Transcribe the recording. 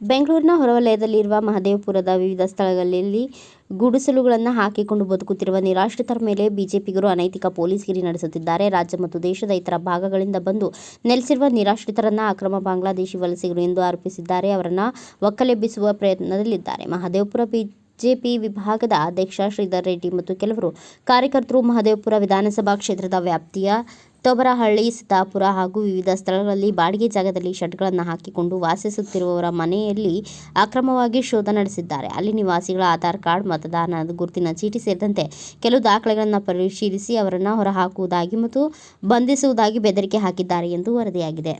ಬೆಂಗಳೂರಿನ ಹೊರವಲಯದಲ್ಲಿರುವ ಮಹದೇವಪುರದ ವಿವಿಧ ಸ್ಥಳಗಳಲ್ಲಿ ಗುಡಿಸಲುಗಳನ್ನು ಹಾಕಿಕೊಂಡು ಬದುಕುತ್ತಿರುವ ನಿರಾಶ್ರಿತರ ಮೇಲೆ ಬಿಜೆಪಿಗರು ಅನೈತಿಕ ಪೊಲೀಸ್ಗಿರಿ ನಡೆಸುತ್ತಿದ್ದಾರೆ. ರಾಜ್ಯ ಮತ್ತು ದೇಶದ ಇತರ ಭಾಗಗಳಿಂದ ಬಂದು ನೆಲೆಸಿರುವ ನಿರಾಶ್ರಿತರನ್ನ ಅಕ್ರಮ ಬಾಂಗ್ಲಾದೇಶಿ ವಲಸಿಗರು ಎಂದು ಆರೋಪಿಸಿದ್ದಾರೆ. ಅವರನ್ನ ಒಕ್ಕಲೆಬ್ಬಿಸುವ ಪ್ರಯತ್ನದಲ್ಲಿದ್ದಾರೆ. ಮಹದೇವಪುರ ಬಿಜೆಪಿ ವಿಭಾಗದ ಅಧ್ಯಕ್ಷ ಶ್ರೀಧರ್ ರೆಡ್ಡಿ ಮತ್ತು ಕೆಲವರು ಕಾರ್ಯಕರ್ತರು ಮಹದೇವಪುರ ವಿಧಾನಸಭಾ ಕ್ಷೇತ್ರದ ವ್ಯಾಪ್ತಿಯ ತೋಬರಹಳ್ಳಿ, ಸಿದ್ದಾಪುರ ಹಾಗೂ ವಿವಿಧ ಸ್ಥಳಗಳಲ್ಲಿ ಬಾಡಿಗೆ ಜಾಗದಲ್ಲಿ ಶೆಡ್ಗಳನ್ನು ಹಾಕಿಕೊಂಡು ವಾಸಿಸುತ್ತಿರುವವರ ಮನೆಯಲ್ಲಿ ಅಕ್ರಮವಾಗಿ ಶೋಧ ನಡೆಸಿದ್ದಾರೆ. ಅಲ್ಲಿ ನಿವಾಸಿಗಳ ಆಧಾರ್ ಕಾರ್ಡ್, ಮತದಾನದ ಗುರುತಿನ ಚೀಟಿ ಸೇರಿದಂತೆ ಕೆಲವು ದಾಖಲೆಗಳನ್ನು ಪರಿಶೀಲಿಸಿ ಅವರನ್ನು ಹೊರಹಾಕುವುದಾಗಿ ಮತ್ತು ಬಂಧಿಸುವುದಾಗಿ ಬೆದರಿಕೆ ಹಾಕಿದ್ದಾರೆ ಎಂದು ವರದಿಯಾಗಿದೆ.